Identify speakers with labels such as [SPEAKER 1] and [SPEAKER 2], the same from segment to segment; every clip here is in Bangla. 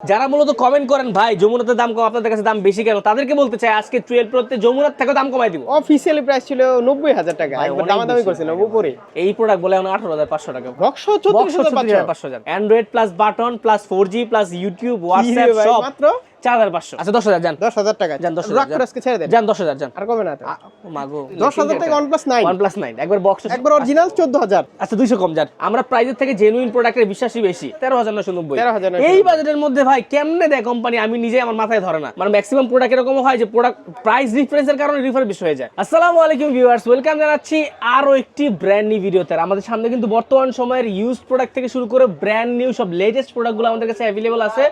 [SPEAKER 1] যারা মূলত কমেন্ট করেন ভাই যমুনাতে দাম কম আপনাদের কাছে দাম বেশি কেন? তাদেরকে বলতে চাই আজকে টুয়েলভ প্রোতে যমুনার থেকে দাম কমাই দিব।
[SPEAKER 2] অফিসিয়ালি প্রাইস ছিল নব্বই হাজার টাকা দামাদামি
[SPEAKER 1] বেশি।
[SPEAKER 2] উপরে
[SPEAKER 1] এই প্রোডাক্ট বলে এখন আঠারো হাজার পাঁচশো টাকা।
[SPEAKER 2] বক্স চৌত্রিশ হাজার পাঁচশো।
[SPEAKER 1] হাজার Android plus button plus four G plus YouTube WhatsApp সব
[SPEAKER 2] মাত্র?
[SPEAKER 1] চার হাজার পাঁচশো। আচ্ছা দশ হাজার যান।
[SPEAKER 2] দশ হাজার টাকা
[SPEAKER 1] যান, দশ হাজার,
[SPEAKER 2] রাগ করে
[SPEAKER 1] যান।
[SPEAKER 2] আজকে ছেড়ে দেন?
[SPEAKER 1] যান দশ হাজার যান।
[SPEAKER 2] আর কমে না
[SPEAKER 1] মাগো
[SPEAKER 2] দশ হাজার টাকা OnePlus nine
[SPEAKER 1] OnePlus nine একবার বক্স
[SPEAKER 2] একবার অরিজিনাল চোদ্দ হাজার।
[SPEAKER 1] আচ্ছা দুইশো কম যান। আমরা প্রাইজের থেকে জেনুইন প্রোডাক্টের বিশ্বাসই বেশি। তেরো হাজার নশো নব্বই।
[SPEAKER 2] 13,990
[SPEAKER 1] এই বাজেটের মধ্যে ভাই কেমনে দেয় কোম্পানি আমি নিজে আমার মাথায় ধরে না। মানে ম্যাক্সিমাম প্রোডাক্ট এরকম হয় যে প্রোডাক্ট প্রাইস ডিফারেন্সের কারণে রিফার বেশি হয়ে যায়। আসসালামু আলাইকুম ভিউয়ার্স ওয়েলকাম জানাচ্ছি আরও একটি ব্র্যান্ড নিউ ভিডিওতে আমাদের সামনে কিন্তু বর্তমান সময়ের ইউজ প্রোডাক্ট থেকে শুরু করে ব্র্যান্ড নিউ সব লেটেস্ট প্রোডাক্টগুলো আমাদের কাছে অ্যাভেলেবল আছে।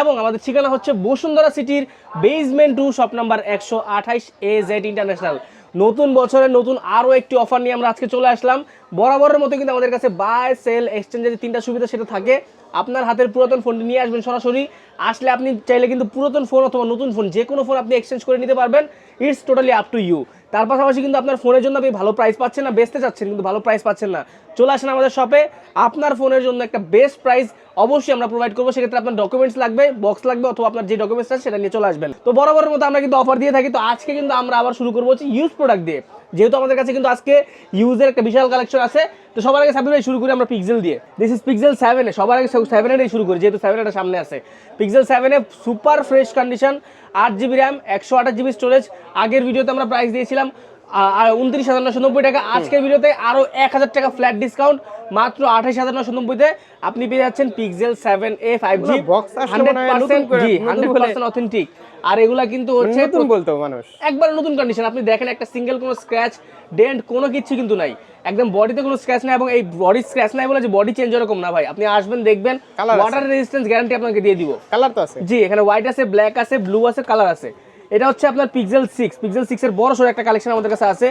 [SPEAKER 1] এবং আমাদের ঠিকানা হচ্ছে বসুন্ধরা সিটির বেসমেন্ট টু শপ নাম্বার একশো আঠাইশ এ জেড ইন্টারন্যাশনাল নতুন বছরের নতুন আরও একটি অফার নিয়ে আমরা আজকে চলে আসলাম। বরাবরের মতো কিন্তু আমাদের কাছে বাই সেল এক্সচেঞ্জের তিনটা সুবিধা সেটা থাকে, আপনার হাতের পুরাতন ফোনটি নিয়ে আসবেন সরাসরি। আসলে আপনি চাইলে কিন্তু পুরাতন ফোন অথবা নতুন ফোন যে কোনো ফোন আপনি এক্সচেঞ্জ করে নিতে পারবেন। It's totally up to you তার পাশাপাশি কিন্তু আপনার ফোনের জন্য আপনি ভালো প্রাইস পাচ্ছেন না, বেচতে চাচ্ছেন, কিন্তু ভালো প্রাইস পাচ্ছেন না। চলে আসেন আমাদের শপে আপনার ফোনের জন্য একটা বেস্ট প্রাইস অবশ্যই আমরা প্রোভাইড করব। সেক্ষেত্রে আপনার ডকুমেন্টস লাগবে বক্স লাগবে, অথবা আপনার যে ডকুমেন্টস আছে সেটা নিয়ে চলে আসবেন। তো বরাবরের মতো আমরা কিন্তু অফার দিয়ে থাকি। তো আজকে কিন্তু আমরা আবার শুরু করব হচ্ছে ইউজ প্রোডাক্ট দিয়ে। যেহেতু আমাদের কাছে কিন্তু আজকে ইউজের একটা বিশাল কালেকশন আছে। তো সবার আগে সাবির শুরু করি আমরা পিক্সেল দিয়ে। দিস ইজ পিক্সেল সেভেনে সবার আগে সেভেনের শুরু করি, যেহেতু সেভেনটা সামনে আছে। পিক্সেল সেভেনে সুপার ফ্রেশ কন্ডিশন আট জিবি র্যাম একশো আঠাশ জিবি স্টোরেজ আগের ভিডিওতে আমরা প্রাইস দিয়েছিলাম উনত্রিশ হাজার নশো নব্বই টাকা। আজকের ভিডিওতে আরও এক হাজার টাকা ফ্ল্যাট ডিসকাউন্ট মাত্র আঠাশ হাজার নশো নব্বইতে। আপনি পেয়ে যাচ্ছেন Pixel seven A five G hundred
[SPEAKER 2] মনে
[SPEAKER 1] পার্সেন্ট অথেন্টিক আর এগুলা কিন্তু হচ্ছে
[SPEAKER 2] নতুন বলতো মানুষ।
[SPEAKER 1] একবার নতুন কন্ডিশন আপনি দেখেন একটা সিঙ্গেল কোনো স্ক্র্যাচ ডেন্ট কোনো কিছু কিন্তু নাই। একদম বডিতে কোনো স্ক্র্যাচ নাই এবং এই বডি স্ক্র্যাচ নাই বলে যে বডি চেঞ্জ এরকম না ভাই। আপনি আসবেন দেখবেন ওয়াটার রেজিস্ট্যান্স গ্যারান্টি আপনাকে দিয়ে দিব।
[SPEAKER 2] কালার তো আছে।
[SPEAKER 1] জি এখানে হোয়াইট আছে ব্ল্যাক আছে ব্লু আছে কালার আছে। এটা হচ্ছে আপনার পিক্সেল সিক্স পিক্সেল সিক্সের বড় সড়ো একটা কালেকশন আমাদের কাছে আছে।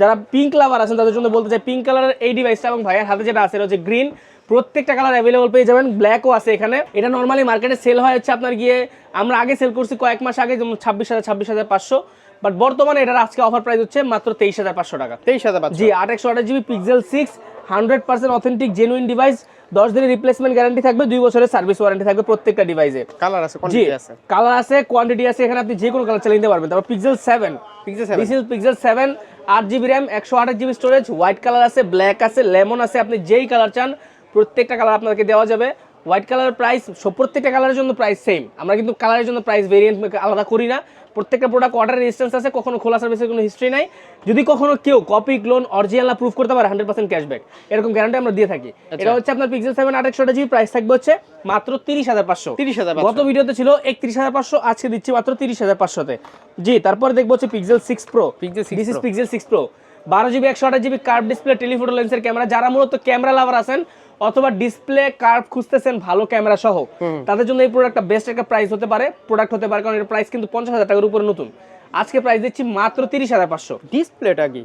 [SPEAKER 1] যারা পিঙ্ক লাভার আছেন, তাদের জন্য বলতে চাই পিঙ্ক কালারের এই ডিভাইসটা এবং ভাইয়ের হাতে যেটা আছে হচ্ছে গ্রিন প্রত্যেকটা কালার অ্যাভেলেবল পেয়ে যাবেন ব্ল্যাকও আছে এখানে। এটা নর্মালি মার্কেটে সেল হয় হচ্ছে আপনার গিয়ে, আমরা আগে সেল করছি কয়েক মাস আগে, যেমন ছাব্বিশ হাজার ছাব্বিশ হাজার পাঁচশো। বাট বর্তমানে এটার আজকে অফার প্রাইস হচ্ছে মাত্র তেইশ হাজার পাঁচশো টাকা।
[SPEAKER 2] তেইশ হাজার
[SPEAKER 1] জি আট একশো আঠাশ GB Pixel six hundred percent authentic genuine device দশ দিনের রিপ্লেসমেন্ট গ্যারান্টি থাকবে দুই বছরের সার্ভিস ওয়ারেন্টি থাকবে প্রত্যেকটা ডিভাইসে
[SPEAKER 2] কালার আছে
[SPEAKER 1] জি
[SPEAKER 2] কোয়ান্টিটি আছে।
[SPEAKER 1] কালার আছে কোয়ান্টিটি আছে এখানে আপনি যে কোনো কালার চালিয়ে নিতে পারবেন। তারপর Pixel seven
[SPEAKER 2] Pixel
[SPEAKER 1] this is Pixel seven আট জিবি র্যাম একশো আঠাশ জিবি স্টোরেজ হোয়াইট কালার আছে ব্ল্যাক আছে লেমন আছে আপনি যেই কালার চান প্রত্যেকটা কালার আপনাকে দেওয়া যাবে। হোয়াইট কালারের প্রাইস প্রত্যেকটা কালারের জন্য প্রাইস সেম আমরা কিন্তু কালারের জন্য প্রাইস ভেরিয়েন্ট আলাদা করি না। প্রত্যেকটা প্রোডাক্ট অর্ডার রেজিস্ট্যান্স আছে কখনো খোলা সার্ভিসের কোনো হিস্ট্রি নাই। যদি কখনো কেউ কপি ক্লোন অরিজিনাল প্রুফ করতে পারে হান্ড্রেড পার্সেন্ট ক্যাশব্যাক এরকম গ্যারান্টি আমরা দিয়ে থাকি। এটা হচ্ছে আপনার পিক্সেল সেভেন আট একশো জিবি প্রাইস থাকবে হচ্ছে মাত্র তিরিশ হাজার পাঁচশো।
[SPEAKER 2] তিরিশ হাজার
[SPEAKER 1] গত ভিডিওতে ছিল একত্রিশ হাজার পাঁচশো আজকে দিচ্ছি মাত্র তিরিশ হাজার পাঁচশোতে। জি তারপর দেখব হচ্ছে pixel six pro
[SPEAKER 2] 6
[SPEAKER 1] this pixel six pro বারো জিবি একশো আঠাশ জিবি কার্ভ ডিসপ্লে টেলিফোটো লেন্সের ক্যামেরা যারা মূলত ক্যামেরা লাভার আছেন অথবা ডিসপ্লে কার্ভ খুঁজতেছেন ভালো ক্যামেরা সহ তাদের জন্য এই প্রোডাক্টটা বেস্ট একটা প্রাইস হতে পারে। প্রোডাক্ট হতে পারে কারণ এর প্রাইস কিন্তু পঞ্চাশ হাজার টাকার উপরে নতুন। আজকে প্রাইস দিচ্ছি মাত্র তিরিশ হাজার পাঁচশো।
[SPEAKER 2] ডিসপ্লেটা কি?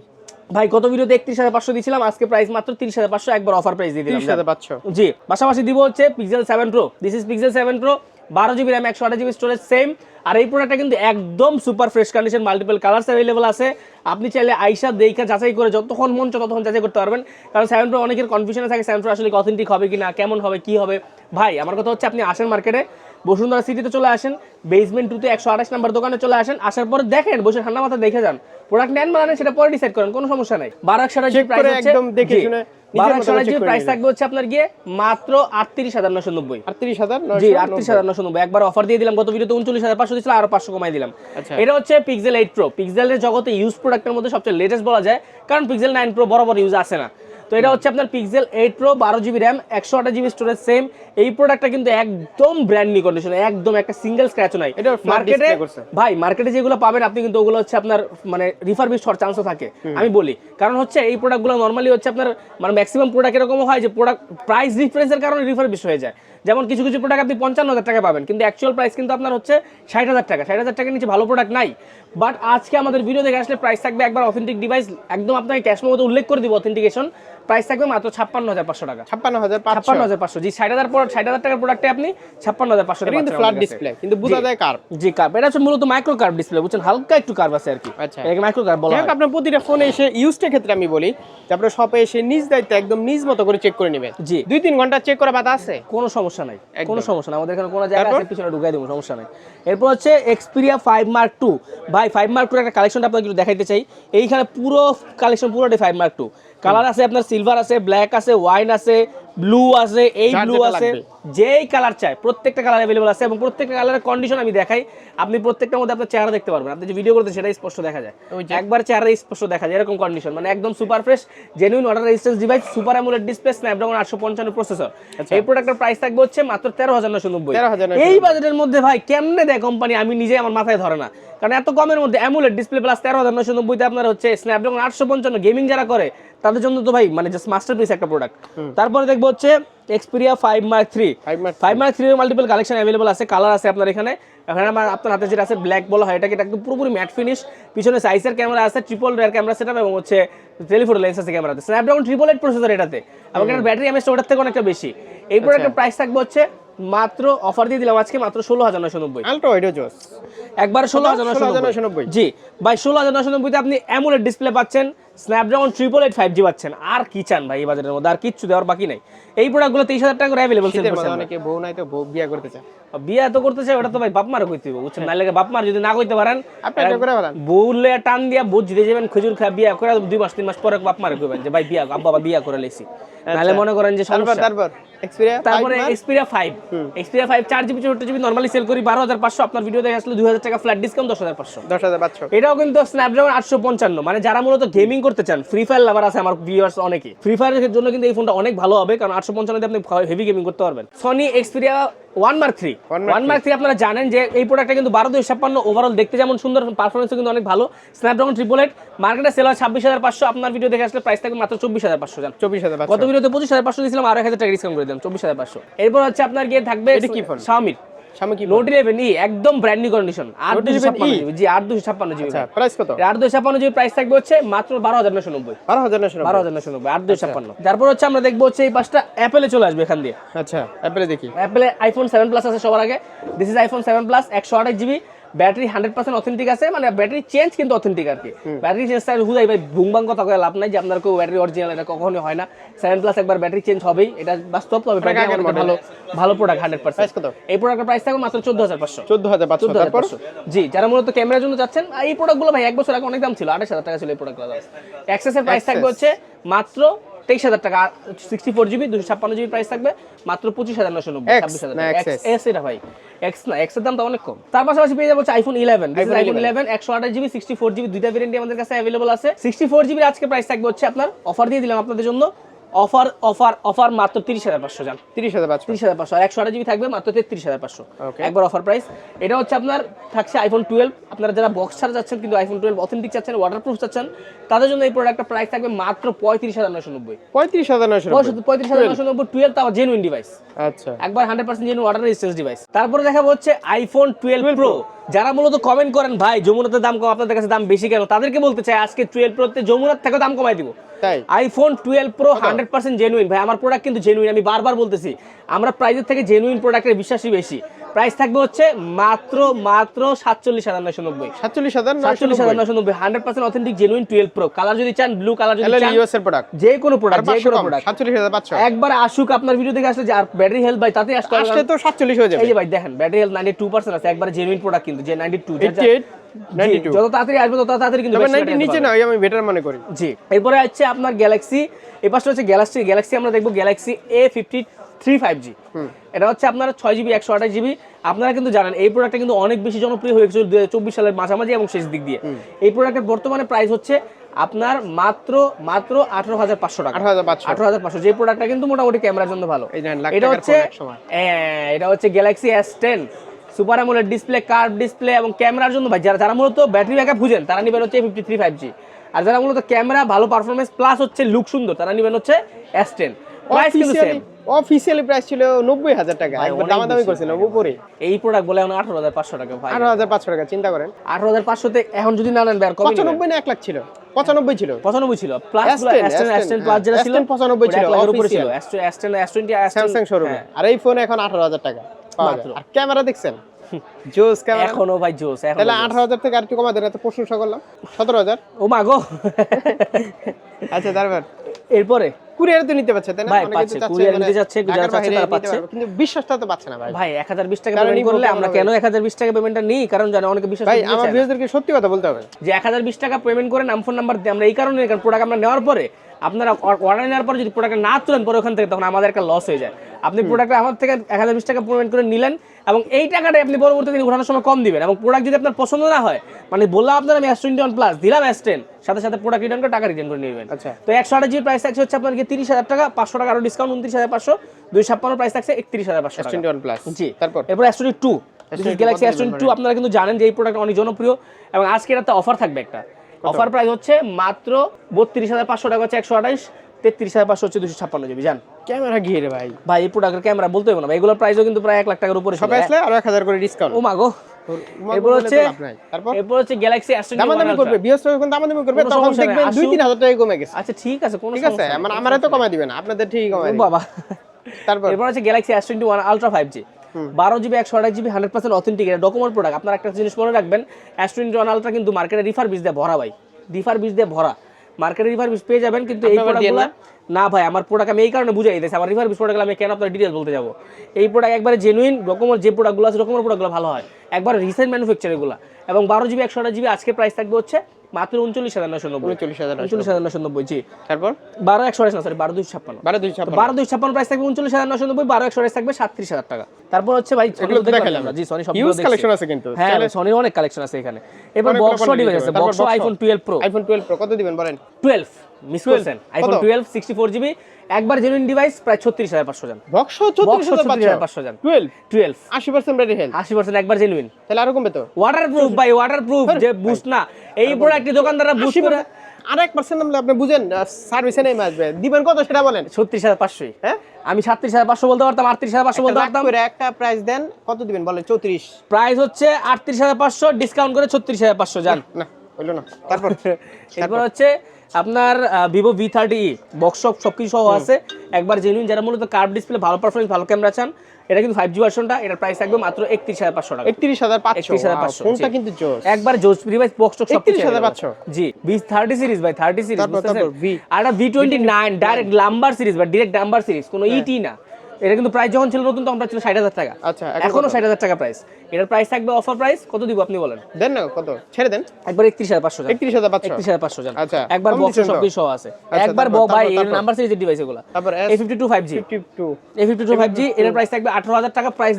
[SPEAKER 1] ভাই কত ভিডিওতে একত্রিশ হাজার পাঁচশো দিয়েছিলাম আজকে প্রাইস মাত্র তিরিশ হাজার পাঁচশো একবার অফার প্রাইস দিয়ে দিলাম।
[SPEAKER 2] হাজার পাঁচশো।
[SPEAKER 1] জি পাশাপাশি দিব হচ্ছে Pixel seven pro this is Pixel seven pro বারো জিবি র্যাম একশো আঠাশ জিবি স্টোরেজ সেম আর এই প্রোডাক্টটা কিন্তু একদম super fresh condition multiple colours available আছে। আপনি চাইলে আইসা দেখা যাচাই করে যতক্ষণ মন চায় ততক্ষণ যাচাই করতে পারবেন। কারণ সেভেন প্রো অনেকের কনফিউশনে থাকে সেভেন প্রো আসলে অথেন্টিক হবে কি না কেমন হবে কি হবে। ভাই আমার কথা হচ্ছে আপনি আসেন মার্কেটে বসুন্ধরা সিটিতে চলে আসেন বেসমেন্ট টুতে একশো আঠাশ নাম্বার দোকানে চলে আসেন আসার পর দেখেন বসে ঠান্ডা মাথা দেখে যান। প্রোডাক্ট নেন বা না নেন সেটা পরে ডিসাইড করেন কোনো সমস্যা নাই। বারো একশো প্রাইস
[SPEAKER 2] একদম দেখে শুনে
[SPEAKER 1] প্রাইস থাকবে হচ্ছে আপনার গিয়ে মাত্র আটত্রিশ হাজার নশো নব্বই।
[SPEAKER 2] আটত্রিশ হাজার
[SPEAKER 1] জি আটত্রিশ হাজার নশো নব্বই। একবার অফার দিয়ে দিলাম গত ভিডিওতে উনচল্লিশ হাজার পাঁচশো দিয়েছিল আরও পাঁচশো কমাই দিলাম।
[SPEAKER 2] আচ্ছা।
[SPEAKER 1] এটা হচ্ছে পিক্সেল এইট প্রো পিক্সেলের জগতে ইউজ প্রোডাক্টের মধ্যে সবচেয়ে লেটেস্ট বলা যায় কারণ পিক্সেল নাইন প্রো বড় ইউজ আসে না। তো এটা হচ্ছে আপনার পিক্সেল এইট প্রো বারো জিবি র্যাম একশো আঠাশ জিবি স্টোরেজ সেম এই প্রোডাক্টটা কিন্তু একদম ব্র্যান্ড নিউ কন্ডিশন একদম একটা সিঙ্গেল স্ক্র্যাচ নাই।
[SPEAKER 2] এটা
[SPEAKER 1] মার্কেটে ভাই মার্কেটে যেগুলো পাবেন আপনি কিন্তু ওগুলো হচ্ছে আপনার মানে রিফারবিশ হওয়ার চান্সও থাকে। আমি বলি কারণ হচ্ছে এই প্রোডাক্টগুলো নর্মালি হচ্ছে আপনার মানে ম্যাক্সিমাম প্রোডাক্ট এরকম হয় যে প্রোডাক্ট প্রাইস ডিফারেন্সের কারণে রিফারবিশ হয়ে যায়। যেমন কিছু কিছু প্রোডাক্ট আপনি পঞ্চান্ন হাজার টাকা পাবেন কিন্তু অ্যাকচুয়াল প্রাইস কিন্তু আপনার হচ্ছে ষাট হাজার টাকা। ষাট হাজার টাকার নিচে ভালো প্রোডাক্ট নাই। বাট আজকে আমাদের ভিডিও দেখে আসলে প্রাইস থাকবে একবার অথেন্টিক ডিভাইস একদম আপনাকে ক্যাশ মতো উল্লেখ করে দিব অথেন্টিকেশন প্রাইস থাকবে মাত্র ছাপ্পান্ন হাজার পাঁচশো টাকা।
[SPEAKER 2] ছাপ্পান্ন হাজার
[SPEAKER 1] ছাপ্পান্ন হাজার পাঁচশো। জি ষাট হাজার ষাট হাজার টাকার প্রোডাক্টে আপনি ছাপ্পান্ন হাজার পাঁচশো
[SPEAKER 2] টাকা কিন্তু ফ্ল্যাট ডিসপ্লে কিন্তু বোঝা যায় কার
[SPEAKER 1] জি কার্ভ এটা হচ্ছে মূলত মাইক্রো কার্ভ ডিসপ্লে বুঝছেন? হালকা একটু কার্ভ আছে আর কি।
[SPEAKER 2] আচ্ছা।
[SPEAKER 1] মাইক্রো কার্ভ বলা হয়।
[SPEAKER 2] আপনার প্রতিটা ফোনে এসে ইউজটার ক্ষেত্রে আমি বলি যে আপনার শপে এসে নিজ দায়িত্বে একদম নিজ মতো করে চেক করে নেবেন
[SPEAKER 1] জি।
[SPEAKER 2] দুই তিন ঘণ্টা চেক করা বাধা আছে?
[SPEAKER 1] কোনো সমস্যা সমস্যা নাই কোনো সমস্যা নাই। আমাদের এখানে কোনো জায়গা আছে পিছনে ঢুকাই দেবো সমস্যা নাই। এরপর হচ্ছে এক্সপিরিয়া ফাইভ মার্ক টু ভাই ফাইভ মার্ক টুর একটা কালেকশনটা আপনাকে একটু দেখাইতে চাই। এইখানে পুরো কালেকশন পুরোটাই ফাইভ মার্ক টু কালার আছে আপনার সিলভার আছে ব্ল্যাক আছে ওয়াইন আছে ব্লু আছে এই ব্লু আছে যেই কালার চাই প্রত্যেকটা কালার অ্যাভেলেবল আছে এবং প্রত্যেকটা কালারের কন্ডিশন আমি দেখাই। আপনি প্রত্যেকটার মধ্যে আপনার চেহারা দেখতে পারবেন। আপনি যে ভিডিও করতে সেটাই স্পষ্ট দেখা যায়। একবার চেহারা স্পষ্ট দেখা যায় এরকম কন্ডিশন মানে একদম super fresh genuine water resistance device super AMOLED display Snapdragon আটশো পঞ্চান্ন প্রসেসর এই প্রোডাক্টের প্রাইস থাকবে হচ্ছে মাত্র তেরো হাজার নশো নব্বই।
[SPEAKER 2] 13,990
[SPEAKER 1] এই বাজেটের মধ্যে ভাই কেমনে দেয় কোম্পানি আমি নিজে আমার মাথায় ধরে না। কারণ এত কমের মধ্যে অ্যামুলেট ডিসপ্লে প্লাস তেরো হাজার নশো নব্বইতে আপনার হচ্ছে স্ন্যাপড্রাগন আটশো পঞ্চান্ন গেমিং যারা করে তাদের জন্য তো ভাই মানে জাস্ট মাস্টারপিস একটা প্রোডাক্ট তারপরে দেখব হচ্ছে Xperia five mark three five mark three multiple collection available আছে কালার আছে আপনার এখানে। এখানে আমার আপনার হাতে যেটা আছে ব্ল্যাক বলা হয় এটাকে এটা একদম পুরোপুরি ম্যাট ফিনিশ পিছনে সাইজের ক্যামেরা আছে ট্রিপল রেয়ার ক্যামেরা সেটআপ এবং হচ্ছে টেলিফোটো লেন্স আছে ক্যামেরাতে স্ন্যাপড্রাগন ট্রিপল এইট প্রসেসর এটাতে। এবং এটার ব্যাটারি এমএসটা ওটার থেকে অনেকটা বেশি। এই প্রোডাক্টের প্রাইস থাকবে হচ্ছে মাত্র অফার দিয়ে দিলাম আজকে মাত্র ষোলো হাজার নশো নব্বই।
[SPEAKER 2] আলট্রা ওইটা জোস
[SPEAKER 1] একবার ষোলো হাজার নশো
[SPEAKER 2] 16,990
[SPEAKER 1] জি ভাই ষোলো হাজার নশো নব্বইতে আপনি অ্যামুলেট ডিসপ্লে পাচ্ছেন। Snapdragon triple eight five G পাচ্ছেন। আর কি চান ভাই এই বাজারের মধ্যে? আর কিচ্ছু দেওয়ার বাকি নাই। এই প্রোডাক্টগুলো তেইশ হাজার টাকা করে অ্যাভেলেবল
[SPEAKER 2] শীতের মধ্যে অনেকে বউ নাই তো বউ বিয়া করতে চায়।
[SPEAKER 1] বিয়ে এত করতে চাই ওটা তো ভাই বাপ মারে কইতে হবে বুঝছেন? নাহলে বাপ মার যদি না কইতে পারেন
[SPEAKER 2] আপনি এটা করে বলেন।
[SPEAKER 1] বউলে টান দিয়া বুঝ জিতে যাবেন খেজুর খা বিয়া করে দুই মাস তিন মাস পরে বাপ মারে কইবেন যে ভাই বিয়া আব্বা বা বিয়া করে লেছি নাহলে মনে করেন যে সমস্যা।
[SPEAKER 2] তারপর এক্সপিরিয়া
[SPEAKER 1] তারপরে এক্সপিরিয়া ফাইভ এক্সপিরিয়া ফাইভ চার জিবি চৌষট্টি জিবি নর্মালি সেল করি বারো হাজার পাঁচশো। আপনার ভিডিও দেখে আসলে দুই হাজার টাকা ফ্ল্যাট ডিসকাউন্ট দশ হাজার পাঁচশো।
[SPEAKER 2] দশ হাজার পাঁচশো।
[SPEAKER 1] এটাও কিন্তু স্ন্যাপড্রাগন আটশো পঞ্চান্ন। মানে যারা মূলত গেমিং করতে চান? ফ্রি ফায়ার লাভার আছে আমার ভিউয়ার্স অনেকে। ফ্রি ফায়ারের জন্য কিন্তু এই ফোনটা অনেক ভালো হবে কারণ আটশো পঞ্চান্নতে আপনি হেভি গেমিং করতে পারবেন। Sony Xperia one mark three one mark three আপনারা জানেন যে এই প্রোডাক্টটা কিন্তু বারো দুই ছাপ্পান্ন ওভারঅল দেখতে যেমন সুন্দর পারফরমেন্সও কিন্তু অনেক ভালো। স্ন্যাপড্রাগন ট্রিপল এইট মার্কেটে সেল হয় ছাব্বিশ হাজার পাঁচশো। আপনার ভিডিও দেখে আসলে প্রাইস থাকবে মাত্র চব্বিশ হাজার পাঁচশো জান।
[SPEAKER 2] চব্বিশ হাজার
[SPEAKER 1] গত ভিডিওতে পঁচিশ হাজার পাঁচশো দিয়েছিলাম আরও এক হাজার টাকা ডিসকাউন্ট করে দিলাম চব্বিশ হাজার পাঁচশো। এরপর হচ্ছে আপনার গিয়ে থাকবে
[SPEAKER 2] কি phone?
[SPEAKER 1] শাওমির
[SPEAKER 2] কি
[SPEAKER 1] নোট একদম ব্র্যান্ড নিউ কন্ডিশন আট দুশো
[SPEAKER 2] 11E?
[SPEAKER 1] ছাপ্পান্ন জিবি জি আট দুশো ছাপ্পান্ন জিবি
[SPEAKER 2] আচ্ছা প্রাইস কত?
[SPEAKER 1] আট দুশো ছাপ্পান্ন জিবি প্রাইস থাকবে হচ্ছে মাত্র বারো হাজার নশো নব্বই।
[SPEAKER 2] বারো হাজার নশো
[SPEAKER 1] বারো হাজার নশো নব্বই আট দুশো ছাপ্পান্ন। তারপর হচ্ছে আমরা দেখব হচ্ছে এই পাঁচটা অ্যাপেলে চলে আসবে এখান দিয়ে।
[SPEAKER 2] আচ্ছা অ্যাপেলে দেখি।
[SPEAKER 1] অ্যাপেলে আইফোন সেভেন প্লাস আছে সবার আগে। This is iPhone seven plus একশো আঠাশ GB battery hundred percent authentic আছে মানে ব্যাটারি চেঞ্জ কিন্তু অথেন্টিক আর কি। ব্যাটারি চেঞ্জ তাই হুদাই ভাই বুংবাং কথা কয়ে লাভ নাই যে আপনার কেউ ব্যাটারি অরিজিনাল এটা কখনোই হয় না। সেভেন প্লাস একবার ব্যাটারি চেঞ্জ হবেই এটা বাস্তব তবে। ভালো ভালো প্রোডাক্ট হান্ড্রেড পার্সেন্ট। এই প্রোডাক্টের প্রাইস থাকবে মাত্র চোদ্দ হাজার পাঁচশো।
[SPEAKER 2] চোদ্দ হাজার
[SPEAKER 1] চোদ্দ হাজার পাঁচশো। জি যারা মূলত ক্যামেরার জন্য যাচ্ছেন এই প্রোডাক্টগুলো ভাই এক বছর আগে অনেক দাম ছিল আঠাশ হাজার টাকা ছিল এই প্রোডাক্টগুলো অ্যাক্সেসের প্রাইস থাকবে হচ্ছে মাত্র তেইশ হাজার টাকা সিক্সটি ফোর জিবি দুশো ছাপ্পান্ন জিবি প্রাইস থাকবে মাত্র পঁচিশ হাজার নশো নব্বই ছাব্বিশ হাজার এটা ভাই এক্স না এক্সের দাম তো অনেক কম। তার পাশাপাশি পেয়ে যাব আইফোন ইলেভেন আইফোন ইলেভেন একশো আঠাশ জিবি সিক্সটি ফোর জিবি দুইটা ভেরিয়েন্টি আমাদের কাছে অ্যাভেলেবল আছে। সিক্সটি ফোর জিবির আজকে প্রাইস থাকবে হচ্ছে আপনার অফার দিয়ে দিলাম আপনাদের জন্য। অফার অফার অফার মাত্র তিরিশ হাজার পাঁচশো জান।
[SPEAKER 2] তিরিশ হাজার পাঁচশো।
[SPEAKER 1] তিরিশ হাজার পাঁচশো। আর একশো আঠাশ জিবি থাকবে মাত্র তেত্রিশ হাজার পাঁচশো। একবার অফার প্রাইস। এটা হচ্ছে আপনার থাকছে আইফোন টুয়েলভ আপনারা যারা বক্স ছাড়া যাচ্ছেন কিন্তু আইফোন টুয়েলভ অথেন্টিক চাচ্ছেন ওয়াটারপ্রুফ চাচ্ছেন তাদের জন্য এই প্রাইস থাকবে মাত্র পঁয়ত্রিশ হাজার নশো নব্বই।
[SPEAKER 2] পঁয়ত্রিশ হাজার
[SPEAKER 1] পঁয়ত্রিশ হাজার নব্বই টুয়েলভ তাও জেনুইন ডিভাইস
[SPEAKER 2] আচ্ছা।
[SPEAKER 1] একবার hundred percent genuine water resistance device তারপরে দেখা হচ্ছে আইফোন টুয়েলভ প্রো যারা মূলত কমেন্ট করেন ভাই যমুনাতে দাম কম আপনাদের কাছে দাম বেশি কেন? তাদেরকে বলতে চাই আজকে টুয়েলভ প্রোতে যমুনার থেকে দাম কমাই দিব।
[SPEAKER 2] তাই?
[SPEAKER 1] IPhone twelve pro hundred percent genuine ভাই আমার প্রোডাক্ট কিন্তু জেনুইন আমি বারবার বলতেছি। আমরা প্রাইজের থেকে জেনুইন প্রোডাক্টের বিশ্বাসই বেশি। প্রাইস থাকবে হচ্ছে মাত্র মাত্র সাতচল্লিশ হাজার নশো নব্বই।
[SPEAKER 2] সাতচল্লিশ হাজার
[SPEAKER 1] সাতচল্লিশ হাজার নশো নব্বই। Hundred percent authentic genuine twelve pro colour যদি চান ব্লু কালার যদি চান
[SPEAKER 2] ইউএস এর প্রোডাক্ট
[SPEAKER 1] যে কোনো প্রোডাক্ট যে কোনো প্রোডাক্ট
[SPEAKER 2] সাতচল্লিশ হাজার পাঁচশো।
[SPEAKER 1] একবার আসুক আপনার ভিডিও দেখে আসলে যে আর ব্যাটারি হেলথ ভাই তাতে আসতে।
[SPEAKER 2] আসলে তো সাতচল্লিশ হয়ে যাবে।
[SPEAKER 1] এই যে ভাই দেখেন battery health ninety two percent আছে একবার জেনুইন প্রোডাক্ট কিন্তু যে নাইনটি টু যত তাড়াতাড়ি আসবে তত তাড়াতাড়ি কিন্তু
[SPEAKER 2] নিচে না আমি বেটার মনে করি।
[SPEAKER 1] জি এরপরে হচ্ছে আপনার গ্যালাক্সি পাশটা হচ্ছে গ্যালাক্সি গ্যালাক্সি আমরা দেখব Galaxy A fifty three five G এটা হচ্ছে আপনার ছয় জিবি একশো আঠাশ জিবি আপনারা কিন্তু জানেন এই প্রোডাক্টটা কিন্তু অনেক বেশি জনপ্রিয় হয়ে গেছিল চব্বিশ সালের মাঝামাঝি এবং শেষ দিক দিয়ে। এই প্রোডাক্টের বর্তমানে প্রাইস হচ্ছে আপনার মাত্র মাত্র আঠারো হাজার পাঁচশো টাকা।
[SPEAKER 2] আঠারো হাজার পাঁচশো।
[SPEAKER 1] যে প্রোডাক্টটা কিন্তু মোটামুটি ক্যামেরার জন্য ভালো।
[SPEAKER 2] লাখ
[SPEAKER 1] এটা হচ্ছে হ্যাঁ, এটা হচ্ছে Galaxy S ten super AMOLED display curve display এবং ক্যামেরার জন্য ভাই যারা যারা মূলত ব্যাটারি ব্যাকআপ খুঁজেন তারা নেবেন হচ্ছে ফিফটি থ্রি ফাইভ জি আর যারা মূলত ক্যামেরা ভালো পারফরমেন্স প্লাস হচ্ছে লুক সুন্দর তারা নেবেন হচ্ছে এস টেন প্রাইস কিন্তু সেম
[SPEAKER 2] অফিসিয়ালি প্রাইস ছিল নব্বই হাজার টাকা একবার দামাদামি করছিলাম উপরে।
[SPEAKER 1] এই প্রোডাক্ট বলে এখন আঠারো হাজার পাঁচশো টাকা ভাই।
[SPEAKER 2] আঠারো হাজার পাঁচশো টাকা চিন্তা করেন।
[SPEAKER 1] আঠারো হাজার পাঁচশোতে এখন যদি না নেন ভাই।
[SPEAKER 2] পঁচানব্বই না এক লাখ ছিল পঁচানব্বই ছিল।
[SPEAKER 1] পঁচানব্বই ছিল প্লাস
[SPEAKER 2] S10, S10,
[SPEAKER 1] প্লাস যেটা
[SPEAKER 2] হ্যাঁ,
[SPEAKER 1] ছিল
[SPEAKER 2] S10 95
[SPEAKER 1] ওটা
[SPEAKER 2] ছিল,
[SPEAKER 1] উপরে
[SPEAKER 2] স্যামসাং শোরুমে আর এই ফোন এখন আঠারো হাজার টাকা পাওয়া যায়। আর ক্যামেরা দেখছেন? জোস ক্যামেরা
[SPEAKER 1] এখনও ভাই জোস
[SPEAKER 2] তাহলে আঠারো হাজার থেকে আর একটু কমা দেন এত প্রশংসা করলাম। সতেরো হাজার।
[SPEAKER 1] ও
[SPEAKER 2] আচ্ছা তারপর?
[SPEAKER 1] এরপরে
[SPEAKER 2] কুরিয়ারে তো নিতে পারছে তাই না? অনেকে তো চাচ্ছে
[SPEAKER 1] কুরিয়ারে নিতে যাচ্ছে যারা চাচ্ছে তারা পাচ্ছে।
[SPEAKER 2] কিন্তু বিশ্বাসটা তো পাচ্ছে না ভাই।
[SPEAKER 1] ভাই এক হাজার বিশ টাকা
[SPEAKER 2] কারণ
[SPEAKER 1] পেমেন্ট করলে আমরা কেন এক হাজার বিশ টাকা পেমেন্টটা নিই? কারণ জানো অনেকে বিশ্বাস
[SPEAKER 2] ভাই আমার ভিউয়ারদেরকে সত্যি কথা বলতে হবে।
[SPEAKER 1] যে এক হাজার বিশ টাকা পেমেন্ট করে নাম ফোন নাম্বার আমরা এই কারণে কারণ প্রোডাক্ট আমরা নেওয়ার পরে আপনারা অর্ডার নেওয়ার পরে যদি প্রোডাক্ট না তুলেন পরে ওখান থেকে তখন আমাদের একটা লস হয়ে যায়। আপনি প্রোডাক্ট আমার থেকে এক হাজার বিশ টাকা পেমেন্ট করে নিলেন এবং এই টাকাটা আপনি পরবর্তী দিন ঘোরানোর সময় কম দিবেন এবং প্রোডাক্ট যদি আপনার পছন্দ না হয় মানে বললাম আপনার আমি এস টোয়েন্টি ওয়ান প্লাস দিলাম এস টেন সাথে সাথে প্রোডাক্ট রিটার্ন করে টাকা রিটার্ন করে নেবেন।
[SPEAKER 2] আচ্ছা।
[SPEAKER 1] তো একশো আঠাশ জিবি প্রাইস থাকছে হচ্ছে আপনার কি তিরিশ হাজার টাকা পাঁচশো টাকা আরও ডিসকাউন্ট উনত্রিশ হাজার পাঁচশো দুই ছাপ্পান্ন প্রাইস থাকছে একত্রিশ হাজার পাঁচশো টাকা।
[SPEAKER 2] S21 প্লাস
[SPEAKER 1] জি।
[SPEAKER 2] তারপর?
[SPEAKER 1] এরপর S twenty two Galaxy S twenty two আপনারা কিন্তু জানেন যে এই প্রোডাক্ট অনেক জনপ্রিয় এবং আজকে এটাতে অফার থাকবে একটা। অফার প্রাইস হচ্ছে মাত্র বত্রিশ হাজার পাঁচশো টাকা হচ্ছে একশো আঠাশ তেত্রিশ হাজার পাঁচশো হচ্ছে দুশো ছাপ্পান্ন জিবি জান?
[SPEAKER 2] ক্যামেরা গিয়ে রে ভাই?
[SPEAKER 1] ভাই এই প্রোডাক্টের ক্যামেরা বলতে হবে না এগুলোর প্রাইসও কিন্তু প্রায় এক লাখ টাকার উপরে
[SPEAKER 2] সবাই আসলে আরও এক হাজার করে ডিসকাউন্ট
[SPEAKER 1] ও মাগো এরপর হচ্ছে এরপর হচ্ছে গ্যালাক্সি এস টোয়েন্টি
[SPEAKER 2] দামাদামি করবে বিএস যখন দামাদামি করবে তখন দেখবেন দুই তিন হাজার টাকা কমে গেছে।
[SPEAKER 1] আচ্ছা ঠিক আছে কোনো
[SPEAKER 2] ঠিক আছে মানে আমারে তো কমাই দিবেন আপনাদের ঠিকই কমাই
[SPEAKER 1] বাবা।
[SPEAKER 2] তারপর?
[SPEAKER 1] এরপর হচ্ছে Galaxy S twenty one ultra five G বারো জিবি একশো আঠাশ জিবি হান্ড্রেড পার্সেন্ট অথেন্টিক এটা ডকুমেন্ট প্রোডাক্ট আপনার একটা জিনিস মনে রাখবেন ওয়ান আলট্রা কিন্তু মার্কেটে রিফার বিজ দিয়ে ভরা ভাই। রিফার বিজ দিয়ে ভরা। মার্কেটে রিফার বিজ পেয়ে যাবেন কিন্তু এই প্রোডাক্টগুলো না? ভাই আমার প্রোডাক্ট আমি এই কারণে বুঝাই দিতেছি। আমার রিফার বিজ প্রোডাক্ট আমি কেন আপনার ডিটেলস বলতে যাব? এই প্রোডাক্ট একবারে জেনুইন ডকুমেন্ট যে প্রোডাক্টগুলো আছে ডকুমেন্ট প্রোডাক্টগুলো ভালো হয়। একবার রিসেন্ট ম্যানুফ্যাকচার এগুলো। এবং বারো জিবি একশো আঠাশ জিবি আজকে প্রাইস থাকবে হচ্ছে মাত্র উনচল্লিশ হাজার নশো নব্বই।
[SPEAKER 2] উনচল্লিশ হাজার
[SPEAKER 1] উনচল্লিশ হাজার নশো নব্বই জি।
[SPEAKER 2] তারপর?
[SPEAKER 1] বারো একশো না সরি বারো দুশো ছাপ্পান্ন।
[SPEAKER 2] বারো দুই ছাপ্পান্ন।
[SPEAKER 1] বারো দুশো ছাপ্পান্ন প্রাইস থাকবে উনচল্লিশ হাজার নশো নব্বই বারো একশো থাকবে সাতত্রিশ হাজার টাকা। তারপর হচ্ছে ভাই জি সনি সব
[SPEAKER 2] কালেকশন আছে কিন্তু।
[SPEAKER 1] হ্যাঁ সনির অনেক কালেকশন আছে এখানে। এবার
[SPEAKER 2] বক্সও
[SPEAKER 1] বক্স ডিভাইস আছে। Box iPhone twelve pro
[SPEAKER 2] iPhone twelve pro কত দিবেন বলেন?
[SPEAKER 1] টুয়েলভ মিস করছেন? আইফোন
[SPEAKER 2] কত?
[SPEAKER 1] টুয়েলভ সিক্সটি ফোর জিবি একবার জেনুইন ডিভাইস প্রায় জান।
[SPEAKER 2] বক্স
[SPEAKER 1] জান।
[SPEAKER 2] ব্যাটারি হেলথ
[SPEAKER 1] আশি পার্সেন্ট একবার জেনুইন
[SPEAKER 2] তাহলে আরও কমবে তো?
[SPEAKER 1] ভাই যে বুস্ট না। এই প্রোডাক্টটি দোকানদাররা বুস্ট করে
[SPEAKER 2] আর এক পার্সেন্ট নামলে আপনি বুঝেন সার্ভিসে নেমে আসবে। দিবেন কত সেটা বলেন?
[SPEAKER 1] ছত্রিশ হাজার পাঁচশোই
[SPEAKER 2] হ্যাঁ?
[SPEAKER 1] আমি সাতত্রিশ হাজার পাঁচশো বলতে পারতাম আটত্রিশ হাজার পাঁচশো বলতে পারতাম।
[SPEAKER 2] একটা প্রাইস দেন কত দিবেন? বলেন চৌত্রিশ।
[SPEAKER 1] প্রাইস হচ্ছে আটত্রিশ হাজার পাঁচশো ডিসকাউন্ট করে ছত্রিশ হাজার পাঁচশো জান
[SPEAKER 2] না। হইল না? তারপর?
[SPEAKER 1] এরপর হচ্ছে আপনার ভিভো ভি থার্টি বক্স সব সব কিছু সহ আছে। একবার জেনুইন যারা মূলত কার্ভ ডিসপ্লে ভালো পারফরমেন্স ভালো ক্যামেরা চান এটা কিন্তু ফাইভ জি ভার্সনটা এটার প্রাইস থাকবে মাত্র একত্রিশ হাজার পাঁচশো টাকা।
[SPEAKER 2] একত্রিশ হাজার পাঁচশো?
[SPEAKER 1] 31,500
[SPEAKER 2] ফোনটা কিন্তু জোস।
[SPEAKER 1] একবার জোস ডিভাইস বক্স সব কিছু
[SPEAKER 2] 31,500
[SPEAKER 1] জি ভি থার্টি সিরিজ ভাই থার্টি সিরিজ আর V twenty nine direct number series বা ডিরেক্ট নাম্বার সিরিজ কোনো ইটি না। এটা কিন্তু প্রাইস যখন ছিল নতুন তখন প্রাইস ছিল ষাট হাজার টাকা।
[SPEAKER 2] আচ্ছা এখনও?
[SPEAKER 1] ষাট হাজার টাকা প্রাইস এটার প্রাইস থাকবে অফার প্রাইস কত দিব আপনি বলেন?
[SPEAKER 2] দেন না কত? ছেড়ে দেন।
[SPEAKER 1] একবার একত্রিশ হাজার পাঁচশো
[SPEAKER 2] একত্রিশ হাজার পাঁচশো।
[SPEAKER 1] একত্রিশ হাজার পাঁচশো
[SPEAKER 2] আচ্ছা,
[SPEAKER 1] একবার বক্স সব কিছু সহ আছে।
[SPEAKER 2] আচ্ছা,
[SPEAKER 1] একবার ভাই এর নাম্বার সিরিজের ডিভাইস এগুলো।
[SPEAKER 2] তারপর
[SPEAKER 1] A fifty two five G A fifty two five G এর প্রাইস থাকবে আঠারো হাজার টাকা। প্রাইস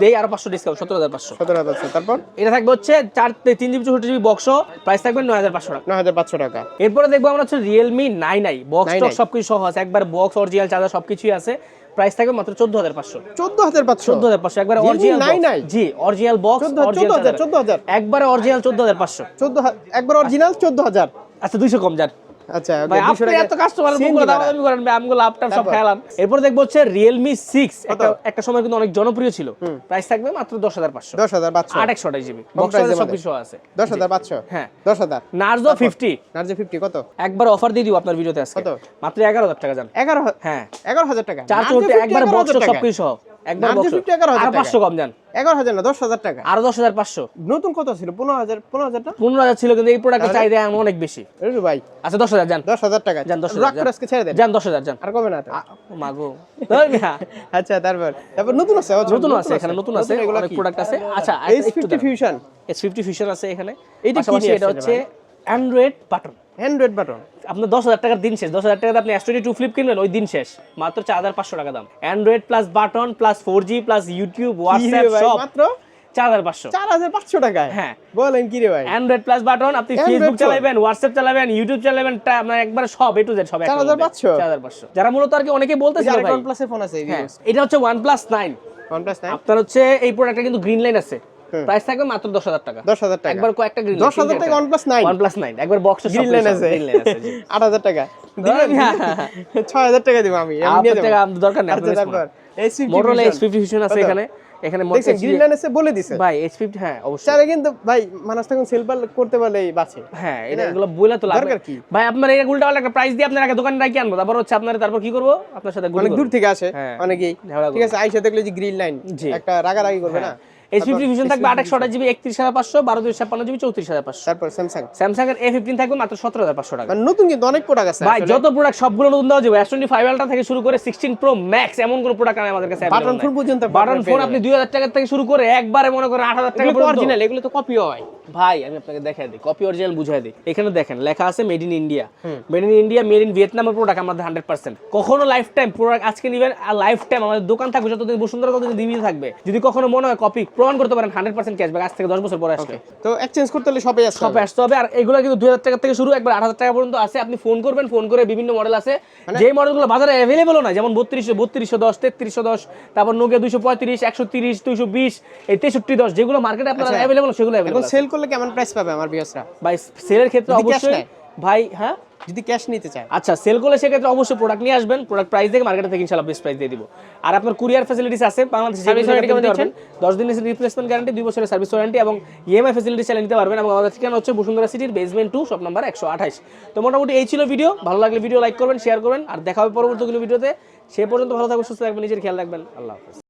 [SPEAKER 1] দেই আরও পাঁচশো ডিসকাউন্ট সতেরো হাজার পাঁচশো।
[SPEAKER 2] সতেরো হাজার তারপর?
[SPEAKER 1] এটা থাকবে হচ্ছে চার তিন জিবি চৌষট্টি জিবি বক্স প্রাইস থাকবে নয় হাজার পাঁচশো টাকা।
[SPEAKER 2] নয় হাজার পাঁচশো টাকা।
[SPEAKER 1] এরপরে দেখব আমরা হচ্ছে Realme nine I box
[SPEAKER 2] 9i
[SPEAKER 1] টক সবকিছু সহ আছে। একবার বক্স অরিজিনাল চার্জার সবকিছুই আছে। প্রাইস থাকবে মাত্র চোদ্দ হাজার পাঁচশো।
[SPEAKER 2] চোদ্দ হাজার পাঁচশো?
[SPEAKER 1] চোদ্দ হাজার পাঁচশো একবার
[SPEAKER 2] Realme
[SPEAKER 1] অরিজিনাল
[SPEAKER 2] 9i?
[SPEAKER 1] জি অরিজিনাল বক্স
[SPEAKER 2] চোদ্দ চোদ্দ হাজার। চোদ্দ হাজার।
[SPEAKER 1] একবারে অরিজিনাল চোদ্দ হাজার পাঁচশো।
[SPEAKER 2] চোদ্দ হা- একবার অরিজিনাল চোদ্দ হাজার।
[SPEAKER 1] আচ্ছা দুইশো কম যান
[SPEAKER 2] আচ্ছা
[SPEAKER 1] ভাই আপনি এত কাস্টমার বুক করে
[SPEAKER 2] ভাড়া।
[SPEAKER 1] দামাদামি করেন ভাই, আমগুলো লাপটপ সব খেলাম। এরপর দেখব হচ্ছে রিয়েলমি সিক্স একটা একটা সময় কিন্তু অনেক জনপ্রিয় ছিল। প্রাইস থাকবে মাত্র দশ হাজার পাঁচশো।
[SPEAKER 2] দশ
[SPEAKER 1] আট একশো আঠাশ জিবি বক্স সব কিছু আছে।
[SPEAKER 2] দশ হাজার পাঁচশো?
[SPEAKER 1] হ্যাঁ।
[SPEAKER 2] দশ হাজার।
[SPEAKER 1] নার্জো ফিফটি
[SPEAKER 2] নার্জে ফিফটি কত?
[SPEAKER 1] একবার অফার দিয়ে দিব আপনার ভিডিওতে আজকে।
[SPEAKER 2] কত?
[SPEAKER 1] মাত্র এগারো হাজার টাকা যান।
[SPEAKER 2] এগারো হা-
[SPEAKER 1] হ্যাঁ।
[SPEAKER 2] এগারো হাজার টাকা।
[SPEAKER 1] চার
[SPEAKER 2] Narzo
[SPEAKER 1] চৌটি
[SPEAKER 2] 50
[SPEAKER 1] একবার বক্স সব কিছু সহ। একবার
[SPEAKER 2] Narzo
[SPEAKER 1] বক্স
[SPEAKER 2] 50 এগারো হাজার
[SPEAKER 1] আর পাঁচশো কম যান
[SPEAKER 2] এগারো হাজার না দশ হাজার টাকা।
[SPEAKER 1] আরও দশ হাজার পাঁচশো।
[SPEAKER 2] নতুন কত ছিল? পনেরো হাজার পনেরো হাজার
[SPEAKER 1] পনেরো হাজার ছিল কিন্তু এই প্রোডাক্টের চাহিদা অনেক বেশি।
[SPEAKER 2] ভাই
[SPEAKER 1] আচ্ছা দশ হাজার যান।
[SPEAKER 2] দশ হাজার টাকা।
[SPEAKER 1] যান দশ হাজার
[SPEAKER 2] আজকে ছেড়ে দেন।
[SPEAKER 1] যান দশ হাজার যান।
[SPEAKER 2] আর কমে না
[SPEAKER 1] মাগো।
[SPEAKER 2] আচ্ছা তারপর তারপর নতুন আছে
[SPEAKER 1] নতুন আছে এখানে নতুন আছে অনেক প্রোডাক্ট আছে। আচ্ছা
[SPEAKER 2] edge fifty fusion
[SPEAKER 1] fifty fusion আছে এখানে।
[SPEAKER 2] এইটা
[SPEAKER 1] এটা হচ্ছে অ্যান্ড্রয়েড বাটন
[SPEAKER 2] হ্যান্ড্রয়েড বাটন
[SPEAKER 1] আপনার দশ হাজার টাকার দিন শেষ। দশ হাজার টাকাতে আপনি এস টোয়েন্টি টু ফ্লিপ কিনবেন ওই দিন শেষ। মাত্র চার হাজার পাঁচশো টাকা দাম। Android plus button plus four G plus YouTube WhatsApp সব
[SPEAKER 2] মাত্র?
[SPEAKER 1] চার হাজার পাঁচশো।
[SPEAKER 2] চার হাজার পাঁচশো টাকায়?
[SPEAKER 1] হ্যাঁ।
[SPEAKER 2] বলেন কি রে ভাই?
[SPEAKER 1] অ্যান্ড্রয়েড প্লাস বাটন আপনি ফেসবুক চালাবেন হোয়াটসঅ্যাপ চালাবেন ইউটিউব চালাবেন মানে একবার সব এ টু জেড সব
[SPEAKER 2] 4500?
[SPEAKER 1] চার হাজার পাঁচশো? যারা মূলত আর কি অনেকে বলতেছিল ভাই।
[SPEAKER 2] ওয়ান প্লাসের ফোন আছে
[SPEAKER 1] হ্যাঁ। এটা হচ্ছে OnePlus nine
[SPEAKER 2] OnePlus nine
[SPEAKER 1] আপনার হচ্ছে এই প্রোডাক্টটা কিন্তু গ্রিন লাইন আছে। প্রাইস থাকবে মাত্র দশ হাজার টাকা।
[SPEAKER 2] দশ হাজার টাকা।
[SPEAKER 1] একবার কয়েকটা
[SPEAKER 2] দশ হাজার টাকা
[SPEAKER 1] একবার বক্স
[SPEAKER 2] গ্রিন লাইন আছে। টাকা।
[SPEAKER 1] দিবেন?
[SPEAKER 2] ছয় হাজার টাকা দিব আমি আমি নিয়ে
[SPEAKER 1] আপনার টাকা আপনার দরকার নেই আপনার মোটরোলা আছে? এখানে। এখানে
[SPEAKER 2] দেখছেন গ্রিন বলে দিছে।
[SPEAKER 1] ভাই এইচ ফিফটি হ্যাঁ অবশ্যই।
[SPEAKER 2] কিন্তু ভাই মানুষ তখন সেলফার করতে পারলেই বাঁচে
[SPEAKER 1] হ্যাঁ এটা এগুলো বলে তো লাগবে।
[SPEAKER 2] কি?
[SPEAKER 1] ভাই আপনার এই উল্টা একটা প্রাইস দিয়ে আপনার আগে দোকানে রাখি আনব। তারপর হচ্ছে আপনার তারপর কি করব? আপনার সাথে
[SPEAKER 2] অনেক দূর থেকে আসে
[SPEAKER 1] হ্যাঁ।
[SPEAKER 2] অনেকেই। ঠিক আছে আইসা দেখলে যে গ্রিন লাইন একটা রাগারাগি করবে না?
[SPEAKER 1] ফিফটি ভিশন থাকবে আঠাশশো আঠাশ জিবি একত্রিশ হাজার পাঁচশো বারো দুই ছাপ্পান্ন জিবি চৌত্রিশ হাজার পাঁচশো।
[SPEAKER 2] তারপর স্যামসাং
[SPEAKER 1] স্যামসাং এর এ ফিফটিন থাকবে মাত্র সতেরো হাজার পাঁচশো টাকা।
[SPEAKER 2] মানে নতুন কিন্তু অনেক প্রোডাক্ট আছে
[SPEAKER 1] ভাই যত প্রোডাক্ট সবগুলো নতুন দেওয়া যাবে এস টোয়েন্টি ফাইভ আলটা থেকে শুরু করে সিক্সটিন প্রো ম্যাক্স এমন কোনো প্রোডাক্ট আমি আমাদের কাছে
[SPEAKER 2] বাটন ফোন পর্যন্ত
[SPEAKER 1] বাটন ফোন আপনি দুই হাজার টাকা থেকে শুরু করে একবারে মনে করেন আট হাজার টাকা
[SPEAKER 2] অরিজিনাল এগুলো তো কপি হয়।
[SPEAKER 1] ভাই আমি আপনাকে দেখাই দিই কপি অরিজিনাল বুঝাই দিই। এখানে দেখেন লেখা আছে made in India made in India made in ভিয়েতনামের প্রোডাক্ট আমাদের হান্ড্রেড পার্সেন্ট কখনো লাইফ টাইম প্রোডাক্ট আজকে নিবেন আর লাইফ টাইম আমাদের দোকান থাকবে যতদিন বসুন্ধরা ততদিন দিবি থাকবে। যদি কখনো মনে হয় কপি প্রমাণ করতে পারেন হান্ড্রেড পার্সেন্ট ক্যাশব্যাক আজ থেকে দশ বছর পরে আসবে।
[SPEAKER 2] তো এক্সচেঞ্জ করতে হলে সবাই আসবে
[SPEAKER 1] শপে আসতে হবে আর এগুলো কিন্তু দুই হাজার টাকা থেকে শুরু একবার আট হাজার টাকা পর্যন্ত আছে। আপনি ফোন করবেন ফোন করে বিভিন্ন মডেল আছে। যে মডেলগুলো বাজারে অ্যাভেলেবল না যেমন বত্রিশশো বত্রিশশো দশ তেত্রিশশো দশ তারপর নোকিয়া দুইশো পঁয়ত্রিশ একশো তিরিশ দুইশো বিশ এই তেষট্টি দশ যেগুলো মার্কেটে আপনার। অ্যাভেলেবল সেগুলো অ্যাভেলেবল
[SPEAKER 2] সেল করলে কেমন প্রাইস পাবে আমার বিয়াসরা
[SPEAKER 1] ভাই সেলের ক্ষেত্রে অবশ্যই ভাই হ্যাঁ?
[SPEAKER 2] যদি ক্যাশ নিতে চায়।
[SPEAKER 1] আচ্ছা সেল করলে সেক্ষেত্রে অবশ্যই প্রোডাক্ট নিয়ে আসবেন। প্রোডাক্ট প্রাইস দেখে মার্কেটে থেকে ইনশাল্লাহ বেস্ট প্রাইস দিয়ে দিব। আর আপনার কুরিয়ার ফ্যাসিলিটিস আছে বাংলাদেশে
[SPEAKER 2] দিচ্ছেন?
[SPEAKER 1] দশ দিনের রিপ্লেসমেন্ট গ্যারান্টি দুই বছরের সার্ভিস ওয়ারেন্টি এবং ইএমআই ফ্যাসিলিটি চালিয়ে নিতে পারবেন এবং আমাদের ঠিকানা হচ্ছে বসুন্ধরা সিটির বেসমেন্ট টু শপ নাম্বার একশো আঠাশ। তো মোটামুটি এই ছিল ভিডিও ভালো লাগলে ভিডিও লাইক করবেন শেয়ার করবেন। আর দেখা হবে পরবর্তী কোনো ভিডিওতে সে পর্যন্ত ভালো থাকবেন সুস্থ থাকবেন নিজের খেয়াল রাখবেন। আল্লাহ হাফেজ।